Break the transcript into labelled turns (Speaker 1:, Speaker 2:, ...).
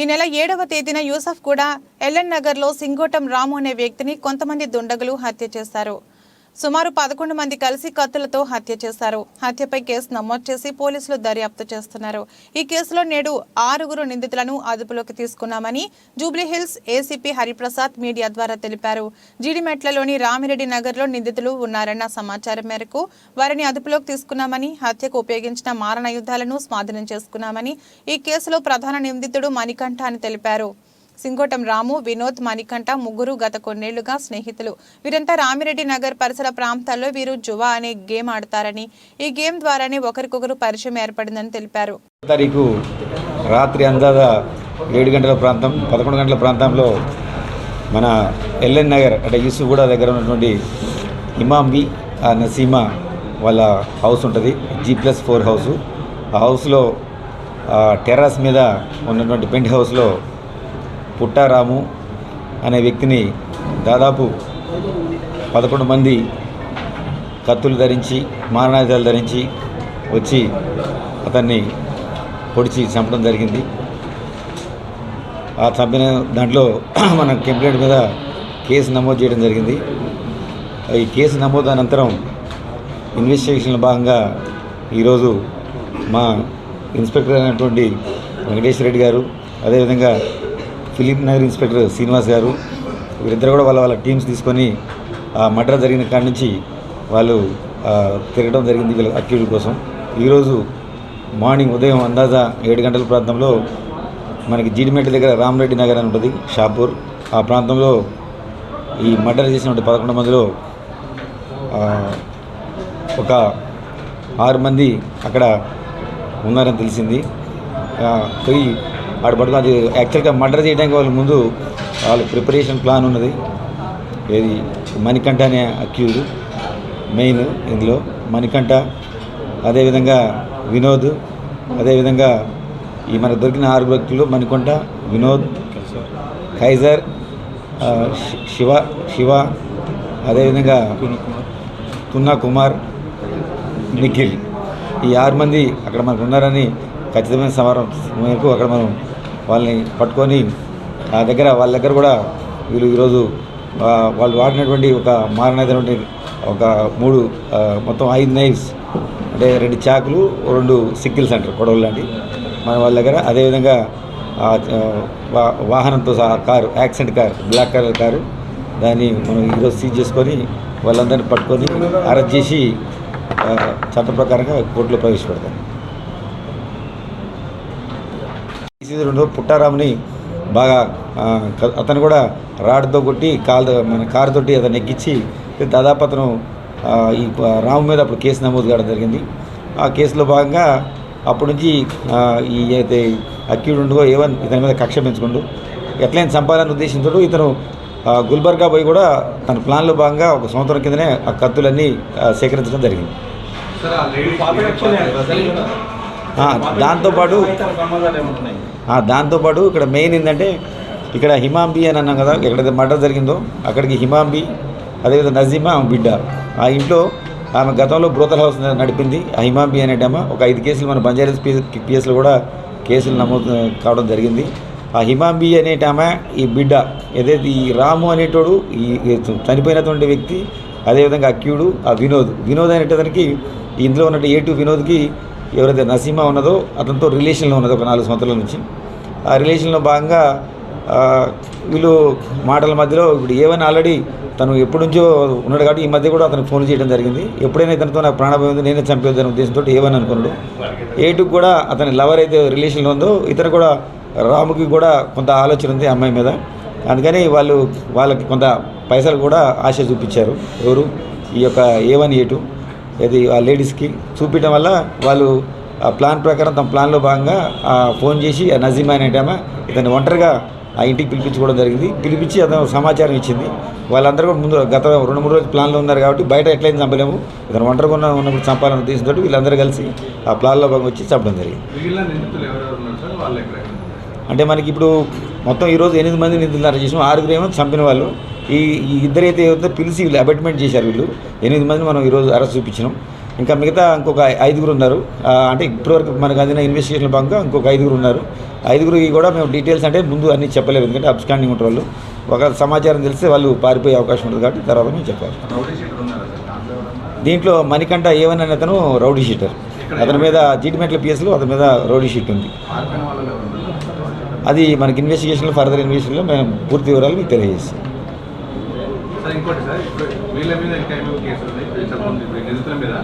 Speaker 1: ఈ నెల ఏడవ తేదీన యూసఫ్ కూడా ఎల్ఎన్ నగర్లో సింగోటం రాము అనే వ్యక్తిని కొంతమంది దుండగులు హత్య చేశారు. సుమారు పదకొండు మంది కలిసి కత్తులతో హత్య చేశారు. హత్యపై కేసు నమోదు చేసి పోలీసులు దర్యాప్తు చేస్తున్నారు. ఈ కేసులో నేడు ఆరుగురు నిందితులను అదుపులోకి తీసుకున్నామని జూబ్లీహిల్స్ ఏసీపీ హరిప్రసాద్ మీడియా ద్వారా తెలిపారు. జీడిమెట్లలోని రామిరెడ్డి నగర్లో నిందితులు ఉన్నారన్న సమాచారం మేరకు వారిని అదుపులోకి తీసుకున్నామని హత్యకు ఉపయోగించిన మారణాయుధాలను స్వాధీనం చేసుకున్నామని ఈ కేసులో ప్రధాన నిందితుడు మణికంఠ అని తెలిపారు. సింగోటం రాము వినోద్ మణికంఠ ముగ్గురు గత కొన్నేళ్ళుగా స్నేహితులు. వీరంతా రామిరెడ్డి నగర్ పరిసర ప్రాంతాల్లో వీరు జువా అనే గేమ్ ఆడతారని ఈ గేమ్ ద్వారానే ఒకరికొకరు పరిచయం ఏర్పడిందని తెలిపారు.
Speaker 2: తారీఖు రాత్రి అందాదా ఏడు గంటల ప్రాంతం పదకొండు గంటల ప్రాంతంలో మన ఎల్ఎన్ నగర్ అంటే యూసుఫ్గూడ దగ్గర ఉన్నటువంటి ఇమాంబి నసీమ నసీమా వాళ్ళ హౌస్ ఉంటుంది జీ ప్లస్ ఫోర్ హౌసు. ఆ హౌస్లో టెర్రస్ మీద ఉన్నటువంటి పెంట్ హౌస్లో పుట్టారాము అనే వ్యక్తిని దాదాపు పదకొండు మంది కత్తులు ధరించి మారణాయుధాలు ధరించి వచ్చి అతన్ని పొడిచి చంపడం జరిగింది. ఆ చంపిన దాంట్లో మన కంప్లైంట్ మీద కేసు నమోదు చేయడం జరిగింది. ఈ కేసు నమోదు అనంతరం ఇన్వెస్టిగేషన్లో భాగంగా ఈరోజు మా ఇన్స్పెక్టర్ అయినటువంటి వెంకటేశ్వర రెడ్డి గారు అదేవిధంగా ఫిలిం నగర్ ఇన్స్పెక్టర్ శ్రీనివాస్ గారు వీరిద్దరు కూడా వాళ్ళ వాళ్ళ టీమ్స్ తీసుకొని ఆ మర్డర్ జరిగిన కాడి నుంచి వాళ్ళు తిరగడం జరిగింది వీళ్ళ అక్యూడ్ కోసం. ఈరోజు మార్నింగ్ ఉదయం అందాజా ఏడు గంటల ప్రాంతంలో మనకి జీడిమెట్ట దగ్గర రామరెడ్డి నగర్ అని ఉంటుంది షాపూర్ ఆ ప్రాంతంలో ఈ మర్డర్ చేసినటువంటి పదకొండు మందిలో ఒక ఆరు మంది అక్కడ ఉన్నారని తెలిసింది. పోయి వాడు పడుకుని అది యాక్చువల్గా మర్డర్ చేయడానికి వాళ్ళ ముందు వాళ్ళ ప్రిపరేషన్ ప్లాన్ ఉన్నది. ఏది? మణికంఠ అనే అక్యూజ్ మెయిన్ ఇందులో. మణికంఠ అదేవిధంగా వినోద్ అదేవిధంగా ఈ మనకు దొరికిన ఆరు వ్యక్తులు మణికంఠ వినోద్ ఖైజర్ శివ శివ అదేవిధంగా తున్నా కుమార్ నిఖిల్. ఈ ఆరు మంది అక్కడ మనకు ఉన్నారని ఖచ్చితమైన సమారం మేరకు అక్కడ మనం వాళ్ళని పట్టుకొని ఆ దగ్గర వాళ్ళ దగ్గర కూడా వీళ్ళు ఈరోజు వాళ్ళు వాడినటువంటి ఒక మారణమైనటువంటి ఒక మూడు మొత్తం ఐదు నైఫ్స్ అంటే రెండు చాకులు రెండు సిక్కిల్స్ అంటారు గొడవలు లాంటి మన వాళ్ళ దగ్గర. అదేవిధంగా వాహనంతో సహా car accident car black colour car దాన్ని మనం ఈరోజు సీజ్ చేసుకొని వాళ్ళందరినీ పట్టుకొని అరెస్ట్ చేసి చట్ట ప్రకారంగా కోర్టులో ప్రవేశపెడతాం. ఈ పుట్టారాముని బాగా అతను కూడా రాడ్తో కొట్టి కాలు మన కారుతోటి అతను ఎక్కించి దాదాపు అతను ఈ రాము మీద అప్పుడు కేసు నమోదు కావడం జరిగింది. ఆ కేసులో భాగంగా అప్పటి నుంచి ఈ అయితే అక్యూడ్ ఏవన్ ఇతని మీద కక్ష పెంచుకుండు ఎట్లయినా సంపాదన ఉద్దేశంతో ఇతను గుల్బర్గా పోయి కూడా తన ప్లాన్లో భాగంగా ఒక సంవత్సరం కిందనే ఆ కత్తులన్నీ సేకరించడం జరిగింది. దాంతోపాటు దాంతోపాటు ఇక్కడ మెయిన్ ఏంటంటే ఇక్కడ హిమాంబి అని అన్నాం కదా ఎక్కడైతే మర్డర్ జరిగిందో అక్కడికి హిమాంబి అదేవిధంగా నజీమా ఆమె బిడ్డ. ఆ ఇంట్లో ఆమె గతంలో బ్రోతల్ హౌస్ నడిపింది. ఆ హిమాంబి అనేటమ్మ ఒక ఐదు కేసులు మన బంజారాస్ పి పిఎస్లో కూడా కేసులు నమోదు కావడం జరిగింది. ఆ హిమాంబి అనేటామె ఈ బిడ్డ ఏదైతే ఈ రాము అనేటోడు ఈ చనిపోయినటువంటి వ్యక్తి అదేవిధంగా అక్యూడు ఆ వినోద్. వినోద్ అనేటతనికి ఇందులో ఉన్నట్టు ఏ టూ వినోద్కి ఎవరైతే నసీమా ఉన్నదో అతనితో రిలేషన్లో ఉన్నది ఒక నాలుగు సంవత్సరాల నుంచి. ఆ రిలేషన్లో భాగంగా వీళ్ళు మాటల మధ్యలో ఇప్పుడు ఏవైనా ఆల్రెడీ తను ఎప్పటి నుంచో ఉన్నాడు కాబట్టి ఈ మధ్య కూడా అతను ఫోన్ చేయడం జరిగింది. ఎప్పుడైనా ఇతనితో నాకు ప్రాణభయం ఉంది నేనే చంపేద్దనే ఉద్దేశంతో ఏమని అనుకున్నాడు. ఏటుకు కూడా అతని లవర్ అయితే రిలేషన్లో ఉందో ఇతను కూడా రాముకి కూడా కొంత ఆలోచన ఉంది అమ్మాయి మీద. అందుకని వాళ్ళు వాళ్ళకి కొంత పైసలు కూడా ఆశ చూపించారు. ఎవరు? ఈ యొక్క ఏ వన్ ఇది ఆ లేడీస్కి చూపించడం వల్ల వాళ్ళు ఆ ప్లాన్ ప్రకారం తమ ప్లాన్లో భాగంగా ఆ ఫోన్ చేసి ఆ నజీమా అనేటామా ఇతన్ని ఒంటరిగా ఆ ఇంటికి పిలిపించుకోవడం జరిగింది. పిలిపించి అతను సమాచారం ఇచ్చింది. వాళ్ళందరూ కూడా ముందు గత రెండు మూడు రోజులు ప్లాన్లో ఉన్నారు కాబట్టి బయట ఎట్లయితే చంపలేము. ఇతను ఒంటరిగా ఉన్న ఉన్నప్పుడు చంపాలన్న ఉద్దేశంతో వీళ్ళందరూ కలిసి ఆ ప్లాన్లో భాగంగా వచ్చి చంపడం జరిగింది. అంటే మనకి ఇప్పుడు మొత్తం ఈరోజు ఎనిమిది మంది నిందితులు అరెస్ట్ చేసినాం. ఆరుగురు ఏమో చంపిన వాళ్ళు. ఈ ఇద్దరైతే పిలిచి వీళ్ళు అబెట్మెంట్ చేశారు వీళ్ళు. ఎనిమిది మంది మనం ఈరోజు అరెస్ట్ చూపించినాం. ఇంకా మిగతా ఇంకొక ఐదుగురు ఉన్నారు. అంటే ఇప్పటివరకు మనకు అందిన ఇన్వెస్టిగేషన్ భాగంగా ఇంకొక ఐదుగురు ఉన్నారు. ఐదుగురికి కూడా మేము డీటెయిల్స్ అంటే ముందు అన్నీ చెప్పలేము ఎందుకంటే అబ్స్కాండింగ్ ఉంటారు వాళ్ళు. ఒక సమాచారం తెలిస్తే వాళ్ళు పారిపోయే అవకాశం ఉంటుంది కాబట్టి తర్వాత మేము చెప్పాలి.
Speaker 3: దాంట్లో
Speaker 2: మణికంఠ ఏవన్ అనే అతను రౌడీ షీటర్. అతని మీద జీడిమెట్ల పిఎస్లో అతని మీద రౌడీ షీట్ ఉంది. అది మనకి ఇన్వెస్టిగేషన్లో ఫర్దర్ ఇన్వెస్టిగేషన్లో మేము పూర్తి వివరాలు మీకు తెలియజేస్తాం.
Speaker 3: సార్ ఇంకోటి సార్ ఇప్పుడు వీళ్ళ మీద ఇంకా ఏమేమి కేసులు ఉన్నాయి? నిందితుల మీద.